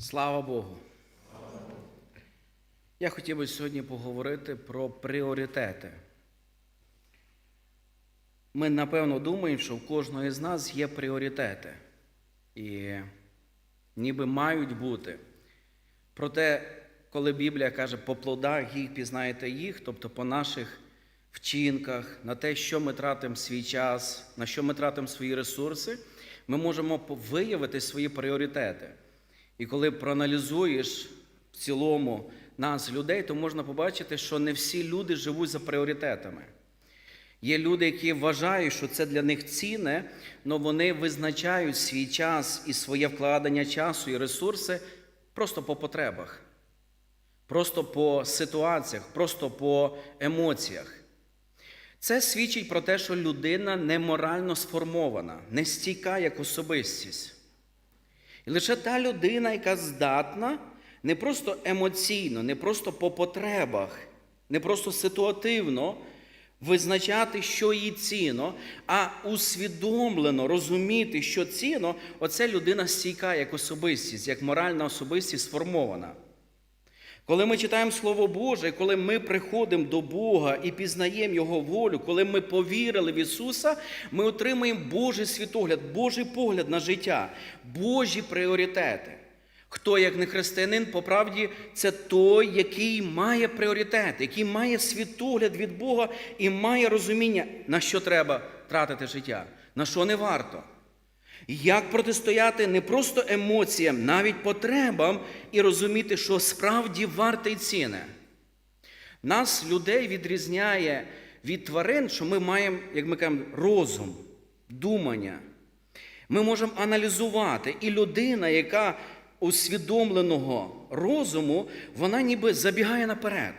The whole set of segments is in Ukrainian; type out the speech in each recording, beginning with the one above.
Слава Богу. Я хотів би сьогодні поговорити про пріоритети. Ми, напевно, думаємо, що в кожного з нас є пріоритети. І ніби мають бути. Проте, коли Біблія каже, по плодах їх пізнаєте їх, тобто по наших вчинках, на те, що ми тратимо свій час, на що ми тратимо свої ресурси, ми можемо виявити свої пріоритети. І коли проаналізуєш в цілому нас, людей, то можна побачити, що не всі люди живуть за пріоритетами. Є люди, які вважають, що це для них цінне, але вони визначають свій час і своє вкладення часу і ресурси просто по потребах, просто по ситуаціях, просто по емоціях. Це свідчить про те, що людина неморально сформована, не стійка як особистість. І лише та людина, яка здатна не просто емоційно, не просто по потребах, не просто ситуативно визначати, що їй ціно, а усвідомлено розуміти, що ціно, оце людина стійка як особистість, як моральна особистість сформована. Коли ми читаємо Слово Боже, коли ми приходимо до Бога і пізнаємо Його волю, коли ми повірили в Ісуса, ми отримуємо Божий світогляд, Божий погляд на життя, Божі пріоритети. Хто, як не християнин, по правді, це той, який має пріоритет, який має світогляд від Бога і має розуміння, на що треба тратити життя, на що не варто. Як протистояти не просто емоціям, навіть потребам, і розуміти, що справді варте й ціни. Нас, людей, відрізняє від тварин, що ми маємо, як ми кажемо, розум, думання. Ми можемо аналізувати. І людина, яка усвідомленого розуму, вона ніби забігає наперед.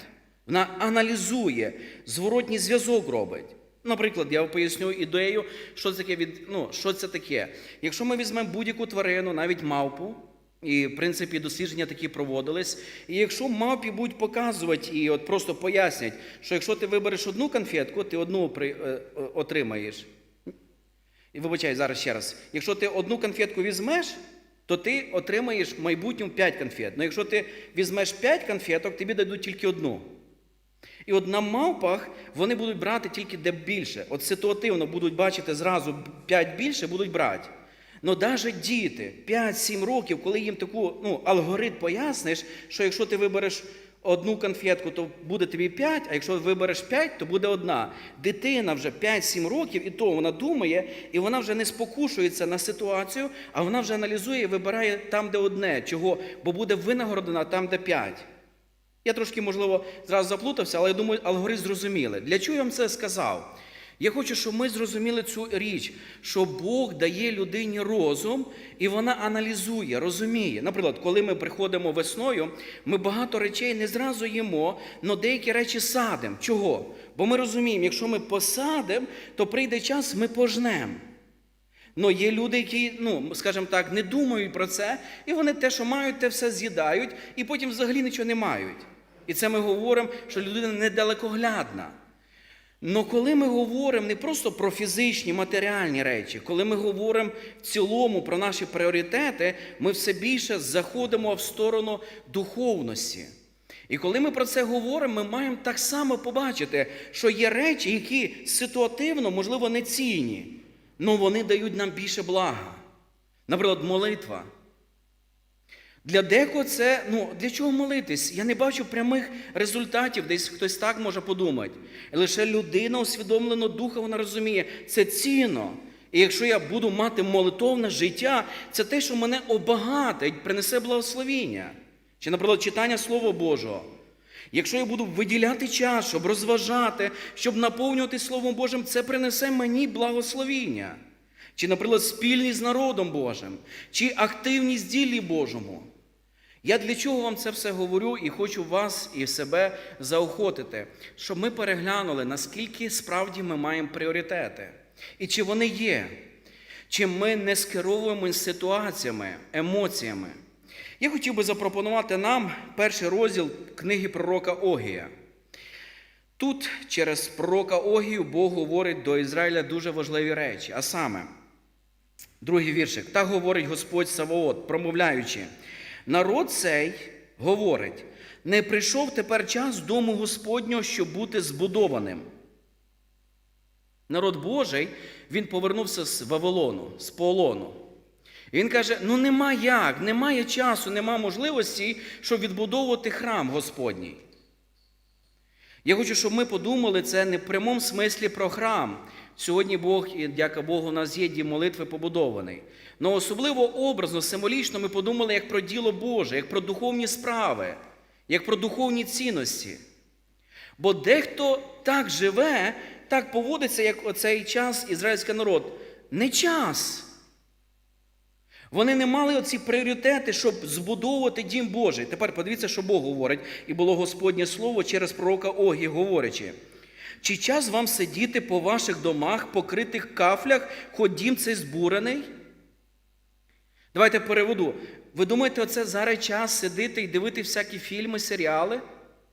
Вона аналізує, зворотній зв'язок робить. Наприклад, я поясню ідею, що це таке від, ну, що це таке. Якщо ми візьмемо будь-яку тварину, навіть мавпу, і, в принципі, дослідження такі проводились. І якщо мавпі будуть показувати і от просто пояснять, що якщо ти вибереш одну конфетку, ти одну при, е, е, отримаєш. І вибачай зараз ще раз. Якщо ти одну конфетку візьмеш, то ти отримаєш в майбутньому 5 конфет. Ну якщо ти візьмеш 5 конфеток, тобі дадуть тільки одну. І от на мавпах вони будуть брати тільки де більше. От ситуативно будуть бачити зразу 5 більше, будуть брати. Ну навіть діти 5-7 років, коли їм таку ну, алгоритм поясниш, що якщо ти вибереш одну конфетку, то буде тобі 5, а якщо вибереш 5, то буде одна. Дитина вже 5-7 років, і то вона думає, і вона вже не спокушується на ситуацію, а вона вже аналізує і вибирає там, де одне, чого, бо буде винагородена там, де 5. Я трошки, можливо, зразу заплутався, але я думаю, алгоритм зрозуміли. Для чого я вам це сказав? Я хочу, щоб ми зрозуміли цю річ, що Бог дає людині розум, і вона аналізує, розуміє. Наприклад, коли ми приходимо весною, ми багато речей не зразу їмо, але деякі речі садимо. Чого? Бо ми розуміємо, якщо ми посадимо, то прийде час, ми пожнемо. Ну, є люди, які, ну, скажімо так, не думають про це, і вони те, що мають, те все з'їдають, і потім взагалі нічого не мають. І це ми говоримо, що людина недалекоглядна. Но коли ми говоримо не просто про фізичні, матеріальні речі, коли ми говоримо в цілому про наші пріоритети, ми все більше заходимо в сторону духовності. І коли ми про це говоримо, ми маємо так само побачити, що є речі, які ситуативно, можливо, не цінні, але вони дають нам більше блага. Наприклад, молитва. Для декого це, ну, для чого молитись? Я не бачу прямих результатів, десь хтось так може подумати. Лише людина усвідомлено духа, вона розуміє, це цінно. І якщо я буду мати молитовне життя, це те, що мене обагатить, принесе благословіння. Чи, наприклад, читання Слова Божого. Якщо я буду виділяти час, щоб розважати, щоб наповнювати Словом Божим, це принесе мені благословіння. Чи, наприклад, спільність з народом Божим, чи активність ділі Божому. Я для чого вам це все говорю і хочу вас і себе заохотити, щоб ми переглянули, наскільки справді ми маємо пріоритети, і чи вони є, чи ми не скеровуємо ситуаціями, емоціями. Я хотів би запропонувати нам перший розділ книги пророка Огія. Тут через пророка Огію Бог говорить до Ізраїля дуже важливі речі, а саме, другий віршик, так говорить Господь Саваот, промовляючи, Народ цей говорить: не прийшов тепер час дому Господнього, щоб бути збудованим. Народ Божий, він повернувся з Вавилону, з полону. Він каже: ну нема як, немає часу, нема можливості, щоб відбудовувати храм Господній. Я хочу, щоб ми подумали це не в прямому смислі про храм. Сьогодні Бог, і дяка Богу, у нас є дім молитви побудований. Но особливо образно, символічно ми подумали як про діло Боже, як про духовні справи, як про духовні цінності. Бо дехто так живе, так поводиться, як оцей час ізраїльський народ. Не час. Вони не мали оці пріоритети, щоб збудовувати дім Божий. Тепер подивіться, що Бог говорить, і було Господнє слово через пророка Огі, говорячи. Чи час вам сидіти по ваших домах, покритих кафлях, хоч дім цей збурений? Давайте переведу. Ви думаєте, оце зараз час сидіти і дивити всякі фільми, серіали?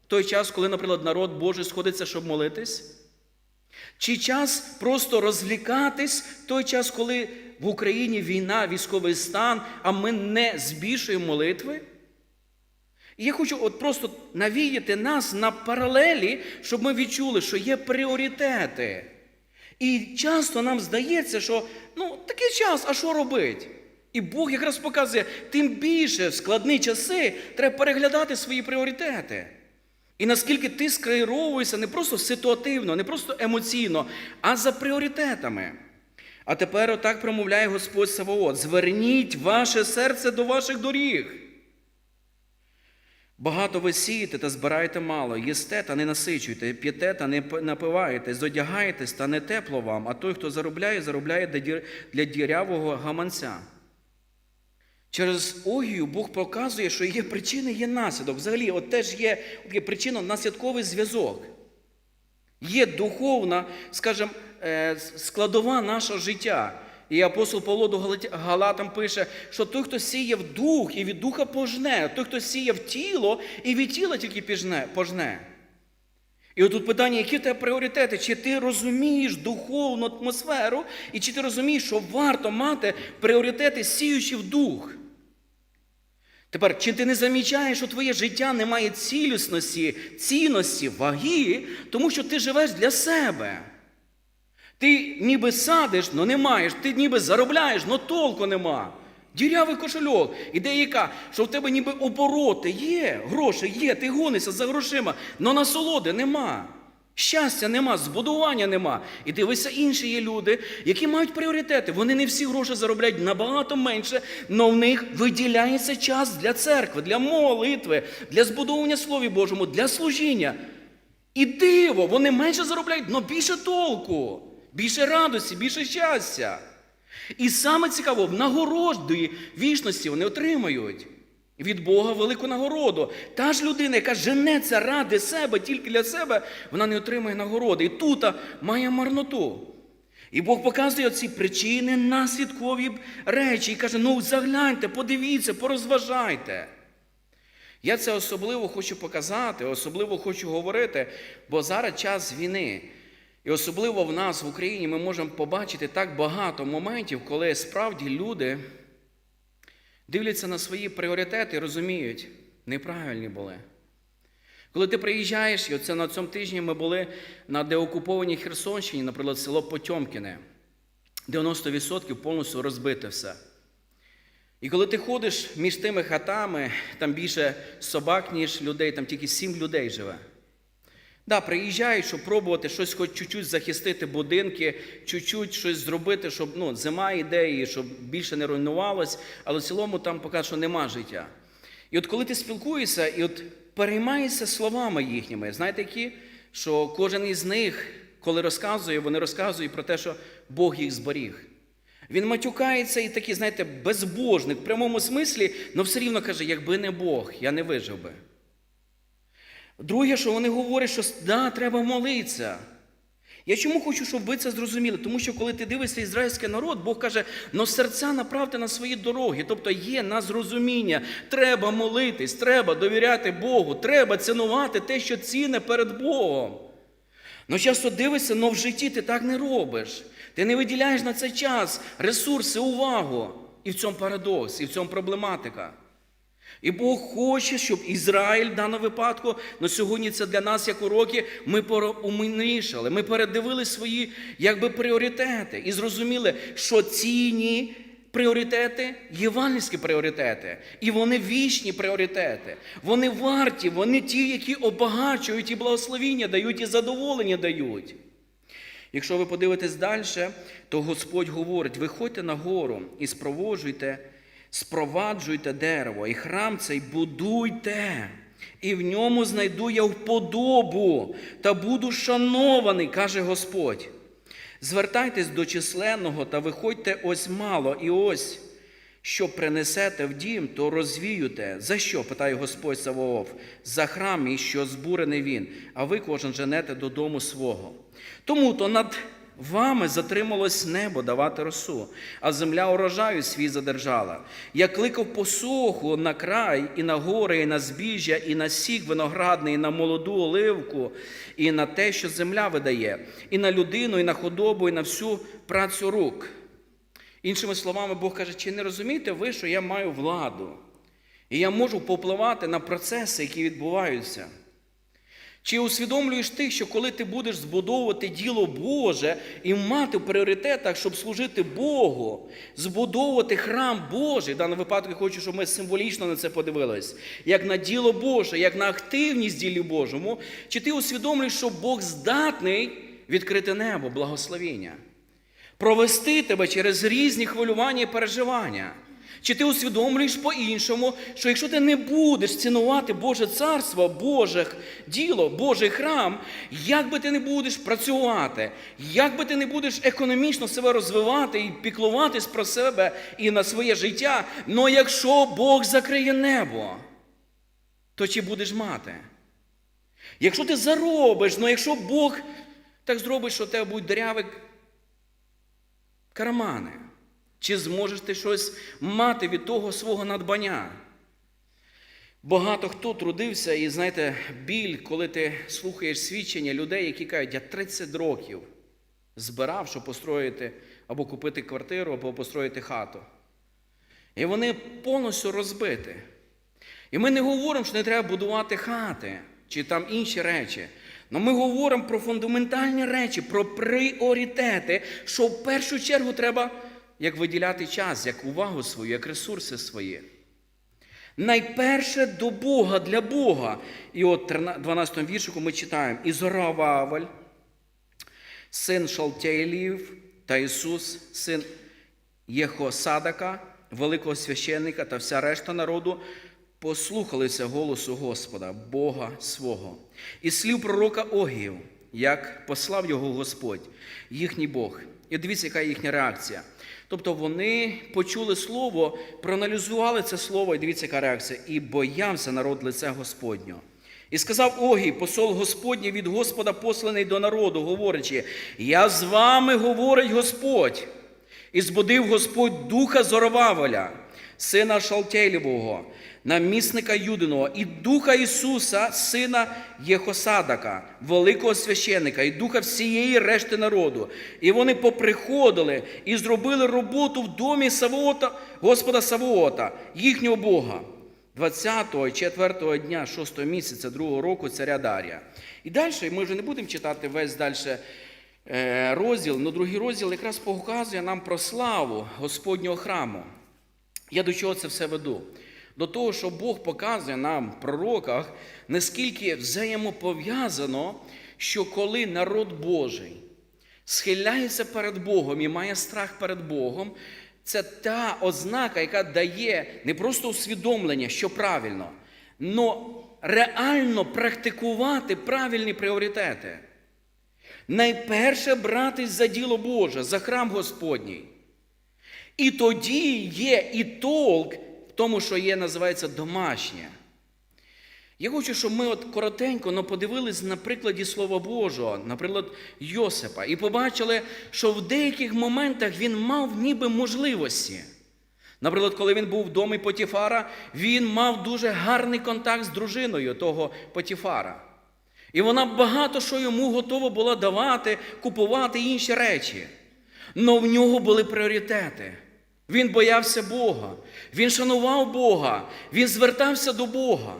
Той час, коли, наприклад, народ Божий сходиться, щоб молитись? Чи час просто розвлікатись в той час, коли в Україні війна, військовий стан, а ми не збільшуємо молитви? І я хочу от просто навіяти нас на паралелі, щоб ми відчули, що є пріоритети. І часто нам здається, що ну, такий час, а що робити? І Бог якраз показує, тим більше в складні часи треба переглядати свої пріоритети. І наскільки ти скеровуєшся не просто ситуативно, не просто емоційно, а за пріоритетами. А тепер отак промовляє Господь Саваот: зверніть ваше серце до ваших доріг. Багато ви сієте та збираєте мало, їсте та не насичуєте, п'єте та не напиваєте, зодягаєтесь та не тепло вам, а той, хто заробляє, заробляє для дірявого гаманця. Через Огію Бог показує, що є причини, є наслідок. Взагалі, от теж є, є причинно-наслідковий зв'язок. Є духовна, скажімо, складова нашого життя. І апостол Павло до Галатам пише, що той, хто сіє в дух і від духа пожне, той, хто сіє в тіло і від тіла тільки пожне. І отут питання, які в тебе пріоритети? Чи ти розумієш духовну атмосферу, і чи ти розумієш, що варто мати пріоритети, сіючи в дух? Тепер, чи ти не замічаєш, що твоє життя не має цілісності, цінності, ваги, тому що ти живеш для себе? Ти ніби садиш, але не маєш, ти ніби заробляєш, але толку нема. Дірявий кошельок. Ідея яка, що в тебе ніби обороти є, гроші є, ти гонишся за грошима, але насолоди нема. Щастя нема, збудування нема. І дивися, інші є люди, які мають пріоритети. Вони не всі гроші заробляють набагато менше, але в них виділяється час для церкви, для молитви, для збудовування Слові Божому, для служіння. І диво, вони менше заробляють, але більше толку, більше радості, більше щастя. І саме цікаво, в нагороді вічності вони отримають від Бога велику нагороду. Та ж людина, яка женеться ради себе, тільки для себе, вона не отримує нагороди. І тут має марноту. І Бог показує ці причини, наслідкові речі і каже: ну загляньте, подивіться, порозважайте. Я це особливо хочу показати, особливо хочу говорити, бо зараз час війни. І особливо в нас в Україні ми можемо побачити так багато моментів, коли справді люди дивляться на свої пріоритети і розуміють, неправильні були. Коли ти приїжджаєш, і оце на цьому тижні ми були на деокупованій Херсонщині, наприклад, село Потьомкіне, 90% повністю розбите все. І коли ти ходиш між тими хатами, там більше собак, ніж людей, там тільки сім людей живе. Да, приїжджають, щоб пробувати щось хоч чуть-чуть захистити будинки, чуть-чуть щось зробити, щоб ну, зима йде і щоб більше не руйнувалось, але в цілому там поки що нема життя. І от коли ти спілкуєшся і от переймаєшся словами їхніми, знаєте які? Що кожен із них, коли розказує, вони розказують про те, що Бог їх зберіг. Він матюкається і такий, знаєте, безбожник в прямому смислі, але все рівно каже, якби не Бог, я не вижив би. Друге, що вони говорять, що да, треба молитися. Я чому хочу, щоб ви це зрозуміли? Тому що коли ти дивишся ізраїльський народ, Бог каже, но серця направте на свої дороги. Тобто є на зрозуміння. Треба молитись, треба довіряти Богу, треба цінувати те, що ціне перед Богом. Ну часто дивишся, але в житті ти так не робиш. Ти не виділяєш на цей час ресурси, увагу. І в цьому парадокс, і в цьому проблематика. І Бог хоче, щоб Ізраїль в даному випадку, на сьогодні це для нас як уроки, ми умнішали, ми передивили свої якби, пріоритети і зрозуміли, що цінні пріоритети євангельські пріоритети, і вони вічні пріоритети. Вони варті, вони ті, які обагачують і благословіння дають, і задоволення дають. Якщо ви подивитесь далі, то Господь говорить: виходьте на гору і спроводжуйте, спроваджуйте дерево, і храм цей будуйте, і в ньому знайду я вподобу та буду шанований, каже Господь. Звертайтесь до численного та виходьте ось мало, і ось. Що принесете в дім, то розвіюте. За що? питає Господь Саваоф? За храм, і що збурений він, а ви кожен женете додому свого. Тому то над вами затрималось небо давати росу, а земля урожаю свій задержала. Я кликав посоху на край, і на гори, і на збіжжя, і на сік виноградний, і на молоду оливку, і на те, що земля видає, і на людину, і на худобу, і на всю працю рук. Іншими словами, Бог каже, чи не розумієте ви, що я маю владу, і я можу попливати на процеси, які відбуваються? Чи усвідомлюєш ти, що коли ти будеш збудовувати діло Боже і мати в пріоритетах, щоб служити Богу, збудовувати храм Божий, в даному випадку я хочу, щоб ми символічно на це подивились, як на діло Боже, як на активність ділі Божому, чи ти усвідомлюєш, що Бог здатний відкрити небо, благословіння? провести тебе через різні хвилювання і переживання. Чи ти усвідомлюєш по-іншому, що якщо ти не будеш цінувати Боже царство, Божих діло, Божий храм, як би ти не будеш працювати, як би ти не будеш економічно себе розвивати і піклуватись про себе і на своє життя, але якщо Бог закриє небо, то чи будеш мати? Якщо ти заробиш, але якщо Бог так зробить, що у тебе будуть дерявик кармани. Чи зможеш ти щось мати від того свого надбання? Багато хто трудився, і знаєте, біль, коли ти слухаєш свідчення людей, які кажуть, я 30 років збирав, щоб построїти або купити квартиру, або построїти хату. І вони повністю розбиті. І ми не говоримо, що не треба будувати хати чи там інші речі. Но ми говоримо про фундаментальні речі, про пріоритети, що в першу чергу треба як виділяти час, як увагу свою, як ресурси свої. Найперше до Бога для Бога. І от в 12 віршику ми читаємо: І зора Ваваль, син Шалтєйлів та Ісус, син Єхосадака, великого священника та вся решта народу послухалися голосу Господа, Бога свого, і слів пророка Огів, як послав його Господь, їхній Бог. І дивіться, яка їхня реакція. Тобто вони почули слово, проаналізували це слово, і дивіться, яка реакція, і боявся народ лиця Господнього. І сказав Огій, посол Господній від Господа, посланий до народу, говорячи: Я з вами говорить Господь, і збудив Господь духа Зороваволя, сина Шалтєлєвого, намісника Юдиного, і Духа Ісуса, Сина Єхосадака, великого священника, і духа всієї решти народу. І вони поприходили і зробили роботу в домі Савоота, Господа Савоота, їхнього Бога. 20-го і 4-го дня 6-го місяця 2-го року царя Дарія. І далі ми вже не будемо читати весь далі е, розділ, але другий розділ якраз показує нам про славу Господнього храму. Я до чого це все веду? До того, що Бог показує нам в пророках, наскільки взаємопов'язано, що коли народ Божий схиляється перед Богом і має страх перед Богом, це та ознака, яка дає не просто усвідомлення, що правильно, але реально практикувати правильні пріоритети. Найперше братись за діло Боже, за храм Господній. І тоді є і толк в тому, що є, називається домашнє. Я хочу, щоб ми от коротенько но подивились на прикладі Слова Божого, наприклад, Йосипа, і побачили, що в деяких моментах він мав ніби можливості. Наприклад, коли він був в домі Потіфара, він мав дуже гарний контакт з дружиною того Потіфара. І вона багато що йому готова була давати, купувати інші речі. Но в нього були пріоритети. Він боявся Бога, він шанував Бога, він звертався до Бога.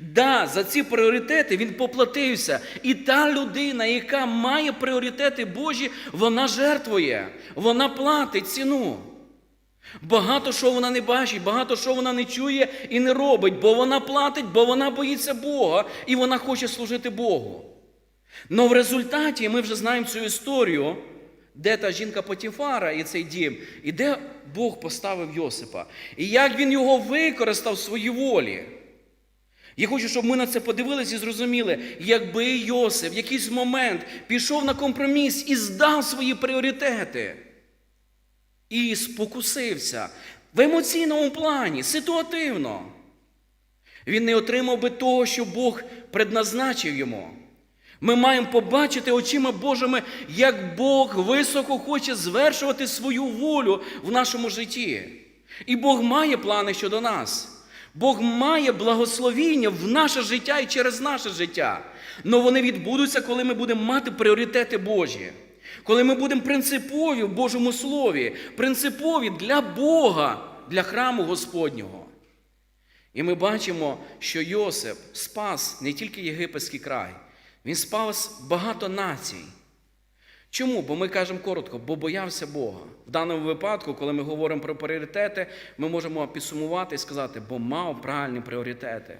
Да, за ці пріоритети він поплатився. І та людина, яка має пріоритети Божі, вона жертвує, вона платить ціну. Багато що вона не бачить, багато що вона не чує і не робить, бо вона платить, бо вона боїться Бога і вона хоче служити Богу. Но в результаті ми вже знаємо цю історію, де та жінка Потіфара і цей дім, і де Бог поставив Йосипа, і як він його використав в своїй волі. Я хочу, щоб ми на це подивилися і зрозуміли, якби Йосип в якийсь момент пішов на компроміс і здав свої пріоритети, і спокусився в емоційному плані, ситуативно, він не отримав би того, що Бог предназначив йому. Ми маємо побачити очима Божими, як Бог високо хоче звершувати свою волю в нашому житті. І Бог має плани щодо нас. Бог має благословіння в наше життя і через наше життя. Але вони відбудуться, коли ми будемо мати пріоритети Божі. Коли ми будемо принципові в Божому Слові, принципові для Бога, для храму Господнього. І ми бачимо, що Йосип спас не тільки єгипетський край, він спас багато націй. Чому? Бо ми кажемо коротко, бо боявся Бога. В даному випадку, коли ми говоримо про пріоритети, ми можемо підсумувати і сказати, бо мав правильні пріоритети.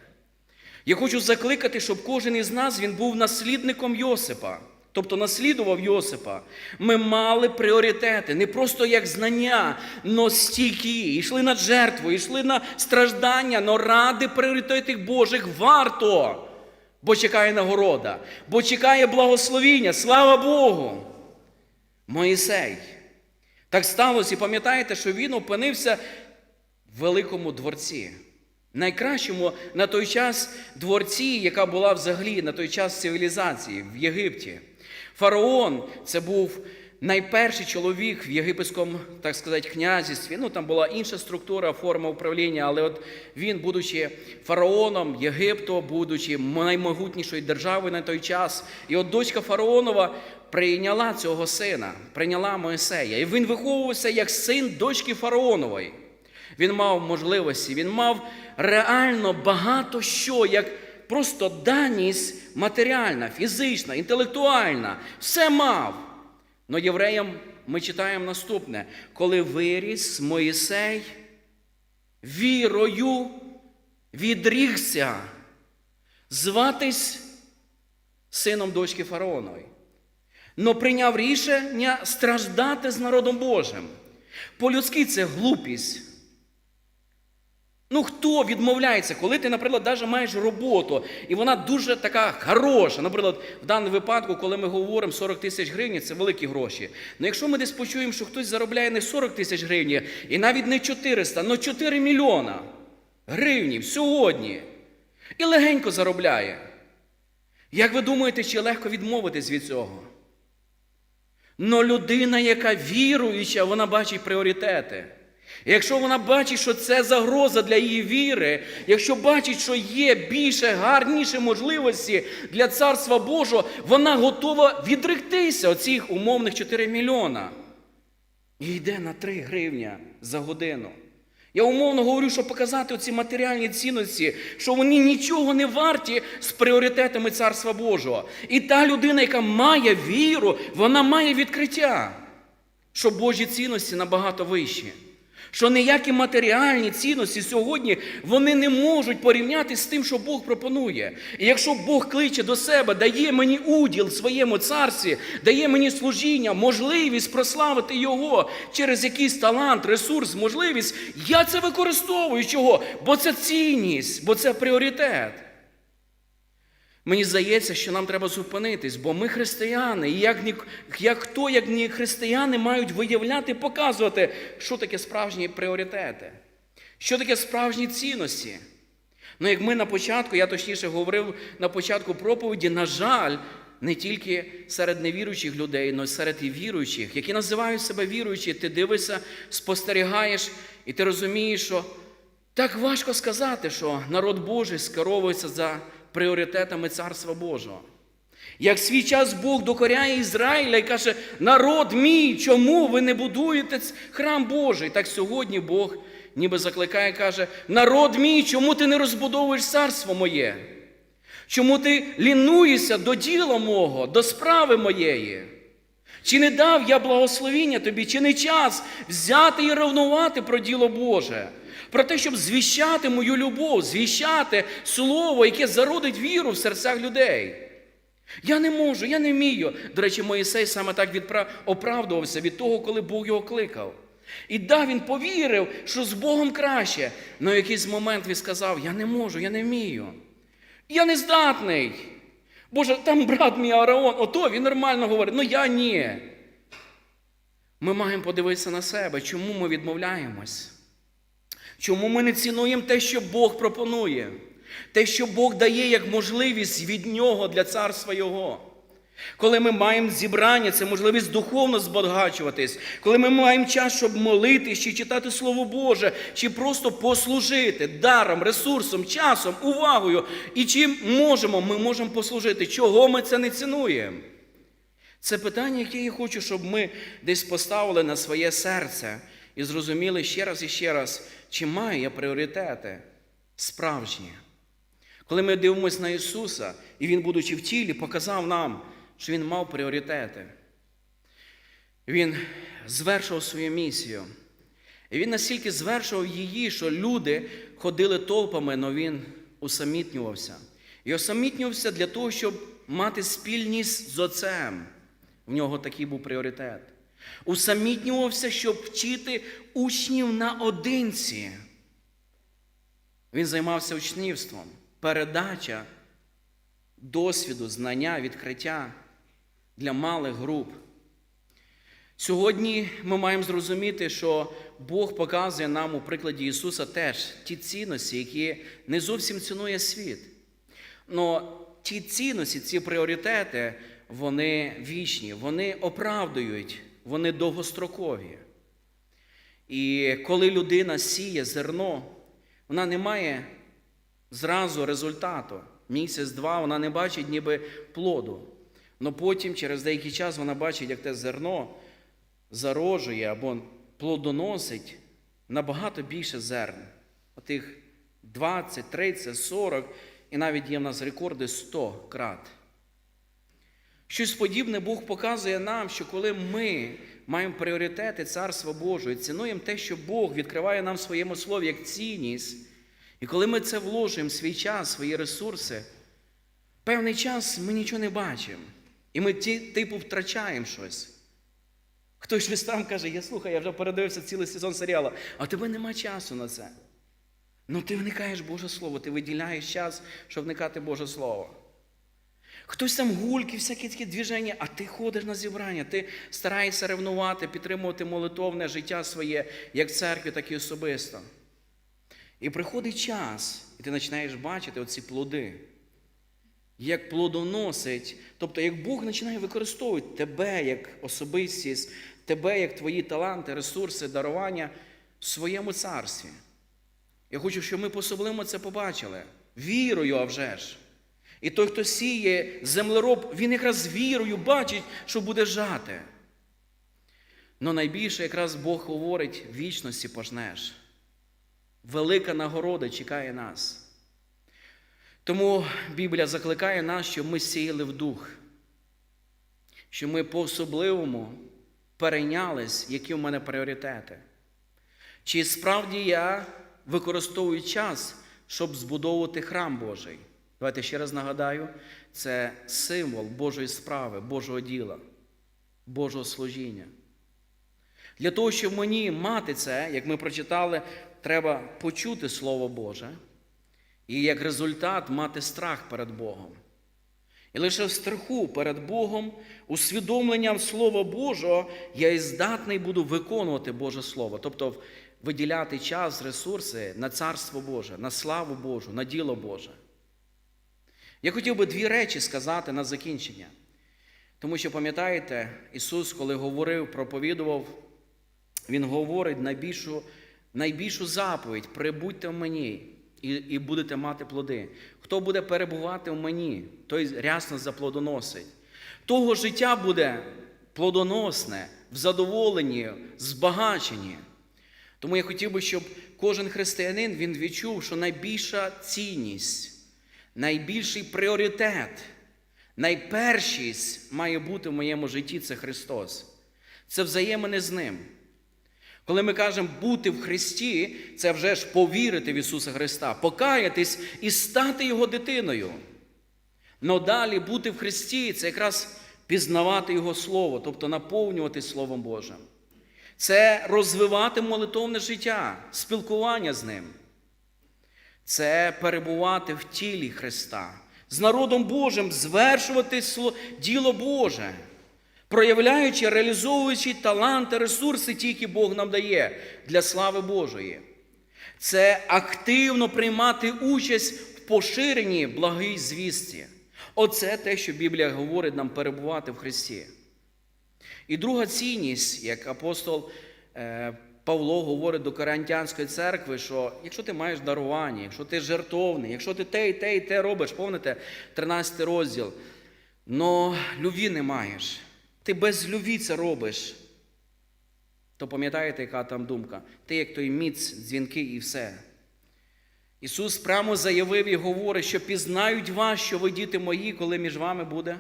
Я хочу закликати, щоб кожен із нас він був наслідником Йосипа, тобто наслідував Йосипа. Ми мали пріоритети, не просто як знання, но стійкі, йшли на жертву, йшли на страждання, но ради пріоритетів Божих варто. Бо чекає нагорода, бо чекає благословіння, слава Богу. Моїсей. Так сталося, і пам'ятаєте, що він опинився в великому дворці. Найкращому на той час дворці, яка була взагалі на той час цивілізації в Єгипті. Фараон це був найперший чоловік в єгипетському, так сказати, князівстві. Ну там була інша структура, форма управління, але от він, будучи фараоном Єгипту, будучи наймогутнішою державою на той час, і от дочка фараонова прийняла цього сина, прийняла Моїсея. І він виховувався як син дочки фараонової. Він мав можливості, він мав реально багато що, як просто даність матеріальна, фізична, інтелектуальна. Все мав. Но євреям ми читаємо наступне: коли виріс Моїсей, вірою відрігся зватись сином дочки фараонової. Но прийняв рішення страждати з народом Божим. По-людськи це глупість. Ну, хто відмовляється, коли ти, наприклад, навіть маєш роботу, і вона дуже така хороша. Наприклад, в даному випадку, коли ми говоримо 40 тисяч гривень, це великі гроші. Ну якщо ми десь почуємо, що хтось заробляє не 40 тисяч гривень, і навіть не 400, але 4 мільйона гривнів сьогодні, і легенько заробляє. Як ви думаєте, чи легко відмовитись від цього? Но людина, яка віруюча, вона бачить пріоритети. Якщо вона бачить, що це загроза для її віри, якщо бачить, що є більше гарніші можливості для Царства Божого, вона готова відректися оцих умовних 4 мільйона. І йде на 3 гривня за годину. Я умовно говорю, щоб показати оці матеріальні цінності, що вони нічого не варті з пріоритетами Царства Божого. І та людина, яка має віру, вона має відкриття, що Божі цінності набагато вищі. Що ніякі матеріальні цінності сьогодні вони не можуть порівняти з тим, що Бог пропонує. І якщо Бог кличе до себе, дає мені уділ в своєму царстві, дає мені служіння, можливість прославити Його через якийсь талант, ресурс, можливість, я це використовую. Чого? Бо це цінність, бо це пріоритет. Мені здається, що нам треба зупинитись, бо ми християни, і як, ні, як хто, як не християни, мають виявляти, показувати, що таке справжні пріоритети, що таке справжні цінності. Ну, як ми на початку, я точніше говорив на початку проповіді, на жаль, не тільки серед невіруючих людей, але й серед і віруючих, які називають себе віруючі, ти дивишся, спостерігаєш, і ти розумієш, що так важко сказати, що народ Божий скеровується за пріоритетами Царства Божого. Як свій час Бог докоряє Ізраїля і каже, народ мій, чому ви не будуєте храм Божий? Так сьогодні Бог ніби закликає і каже, народ мій, чому ти не розбудовуєш царство моє? Чому ти лінуєшся до діла мого, до справи моєї? Чи не дав я благословіння тобі, чи не час взяти і ревнувати про діло Боже? Про те, щоб звіщати мою любов, звіщати слово, яке зародить віру в серцях людей. Я не можу, я не вмію. До речі, Моїсей саме так відпра... оправдувався від того, коли Бог його кликав. І да, він повірив, що з Богом краще. Але в якийсь момент він сказав: Я не можу, я не вмію. Я не здатний. Боже, там брат мій Араон, ото він нормально говорить, ну я ні. Ми маємо подивитися на себе, чому ми відмовляємось. Чому ми не цінуємо те, що Бог пропонує, те, що Бог дає як можливість від Нього для царства Його. Коли ми маємо зібрання, це можливість духовно збагачуватись, коли ми маємо час, щоб молитись, чи читати Слово Боже, чи просто послужити даром, ресурсом, часом, увагою. І чим можемо, ми можемо послужити. Чого ми це не цінуємо? Це питання, яке я хочу, щоб ми десь поставили на своє серце і зрозуміли ще раз і ще раз, чи маю я пріоритети справжні. Коли ми дивимося на Ісуса, і Він, будучи в тілі, показав нам, що Він мав пріоритети. Він звершував свою місію. І він настільки звершував її, що люди ходили толпами, але він усамітнювався. І усамітнювався для того, щоб мати спільність з Отцем. В нього такий був пріоритет. Усамітнювався, щоб вчити учнів наодинці. Він займався учнівством, передача досвіду, знання, відкриття для малих груп. Сьогодні ми маємо зрозуміти, що Бог показує нам у прикладі Ісуса теж ті цінності, які не зовсім цінує світ. Но ті цінності, ці пріоритети, вони вічні, вони оправдують, вони довгострокові. І коли людина сіє зерно, вона не має зразу результату. Місяць-два вона не бачить ніби плоду. Но потім, через деякий час, вона бачить, як те зерно зароджує або плодоносить набагато більше зерн. Отих 20, 30, 40 і навіть є в нас рекорди 100 крат. Щось подібне Бог показує нам, що коли ми маємо пріоритети Царства Божого, цінуємо те, що Бог відкриває нам в своєму слові як цінність, і коли ми це вложимо свій час, свої ресурси, певний час ми нічого не бачимо. І ми типу втрачаємо щось. Хтось щось там каже, я слухай, я вже передивився цілий сезон серіалу, а тебе нема часу на це. Ну ти вникаєш Боже Слово, ти виділяєш час, щоб вникати Боже Слово. Хтось там гульки, всякі такі движення, а ти ходиш на зібрання, ти стараєшся ревнувати, підтримувати молитовне життя своє, як в церкві, так і особисто. І приходить час, і ти починаєш бачити оці плоди. Як плодоносить, тобто як Бог починає використовувати тебе як особистість, тебе як твої таланти, ресурси, дарування в своєму царстві. Я хочу, щоб ми по-особливому це побачили. Вірою, а вже ж. І той, хто сіє землероб, він якраз вірою бачить, що буде жати. Но найбільше якраз Бог говорить, вічності пожнеш. Велика нагорода чекає нас. Тому Біблія закликає нас, щоб ми сіяли в дух, щоб ми по-особливому перейнялись, які в мене пріоритети. Чи справді я використовую час, щоб збудовувати храм Божий? Давайте ще раз нагадаю, це символ Божої справи, Божого діла, Божого служіння. Для того, щоб мені мати це, як ми прочитали, треба почути Слово Боже і як результат мати страх перед Богом. І лише в страху перед Богом, усвідомленням Слова Божого, я і здатний буду виконувати Боже Слово, тобто виділяти час, ресурси на Царство Боже, на славу Божу, на діло Боже. Я хотів би дві речі сказати на закінчення. Тому що, пам'ятаєте, Ісус, коли говорив, проповідував, Він говорить найбільшу, найбільшу заповідь прибудьте в мені. і, і будете мати плоди. Хто буде перебувати в мені, той рясно заплодоносить. Того життя буде плодоносне, в задоволенні, збагаченні. Тому я хотів би, щоб кожен християнин він відчув, що найбільша цінність, найбільший пріоритет, найпершість має бути в моєму житті це Христос. Це взаємини з Ним. Коли ми кажемо бути в Христі, це вже ж повірити в Ісуса Христа, покаятись і стати Його дитиною. Но далі бути в Христі це якраз пізнавати Його Слово, тобто наповнювати Словом Божим. Це розвивати молитовне життя, спілкування з Ним. Це перебувати в тілі Христа, з народом Божим, звершувати діло Боже, проявляючи, реалізовуючи таланти, ресурси, ті, які Бог нам дає для слави Божої. Це активно приймати участь в поширенні благої звісті. Оце те, що Біблія говорить нам перебувати в Христі. І друга цінність, як апостол е, Павло говорить до Коринтянської церкви, що якщо ти маєш дарування, якщо ти жертовний, якщо ти те і те і те робиш, пам'ятаєте, 13 розділ, но любві не маєш, ти без любві це робиш, то пам'ятаєте, яка там думка? Ти як той міць, дзвінки і все. Ісус прямо заявив і говорить, що пізнають вас, що ви діти мої, коли між вами буде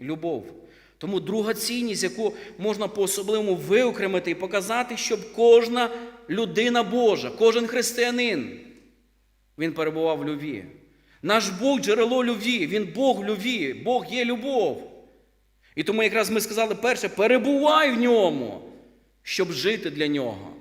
любов. Тому друга цінність, яку можна по-особливому виокремити і показати, щоб кожна людина Божа, кожен християнин, він перебував в любві. Наш Бог джерело любві, Він Бог любві, Бог є любов. І тому якраз ми сказали перше, перебувай в ньому, щоб жити для нього.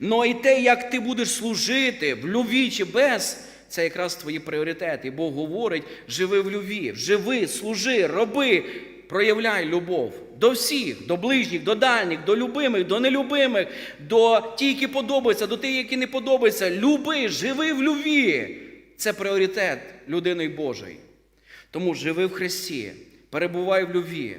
Ну і те, як ти будеш служити в любві чи без, це якраз твої пріоритети. І Бог говорить: живи в любві, живи, служи, роби, проявляй любов до всіх, до ближніх, до дальніх, до любимих, до нелюбимих, до тих, які подобаються, до тих, які не подобаються. Люби, живи в любві. Це пріоритет людини Божої. Тому живи в Христі, перебувай в любві.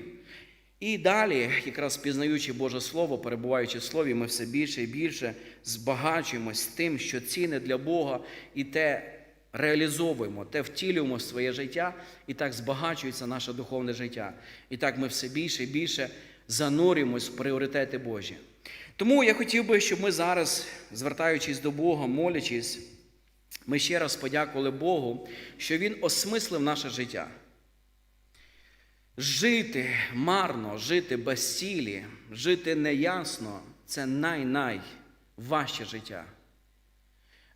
І далі, якраз пізнаючи Боже Слово, перебуваючи в Слові, ми все більше і більше збагачуємось тим, що ціне для Бога, і те реалізовуємо, те втілюємо в своє життя, і так збагачується наше духовне життя. І так ми все більше і більше занурюємось в пріоритети Божі. Тому я хотів би, щоб ми зараз, звертаючись до Бога, молячись, ми ще раз подякували Богу, що Він осмислив наше життя. Жити марно, жити без цілі, жити неясно це най-най життя.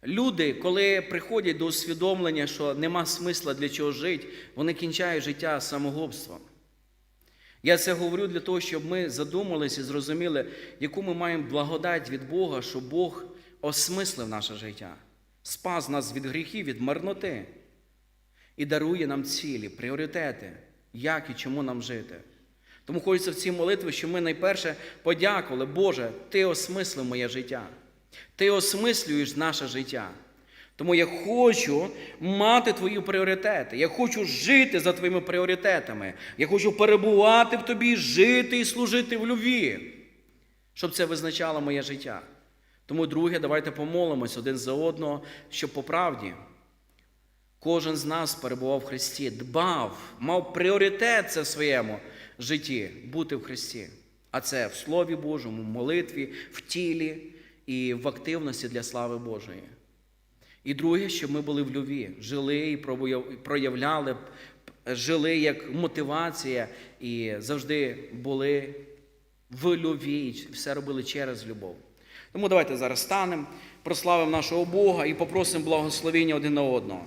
Люди, коли приходять до усвідомлення, що нема смисла для чого жити, вони кінчають життя самогубством. Я це говорю для того, щоб ми задумалися і зрозуміли, яку ми маємо благодать від Бога, що Бог осмислив наше життя, спас нас від гріхів, від марноти і дарує нам цілі, пріоритети, як і чому нам жити. Тому хочеться в цій молитві, щоб ми найперше подякували, Боже, Ти осмислив моє життя. Ти осмислюєш наше життя. Тому я хочу мати твої пріоритети. Я хочу жити за твоїми пріоритетами. Я хочу перебувати в тобі, жити і служити в любві, щоб це визначало моє життя. Тому, друге, давайте помолимось один за одного, щоб по правді кожен з нас перебував в Христі, дбав, мав пріоритет це в своєму житті бути в Христі. А це в Слові Божому, в молитві, в тілі і в активності для слави Божої. І друге, щоб ми були в любві, жили і проявляли, жили як мотивація і завжди були в любві, і все робили через любов. Тому давайте зараз станемо, прославимо нашого Бога і попросимо благословення один на одного.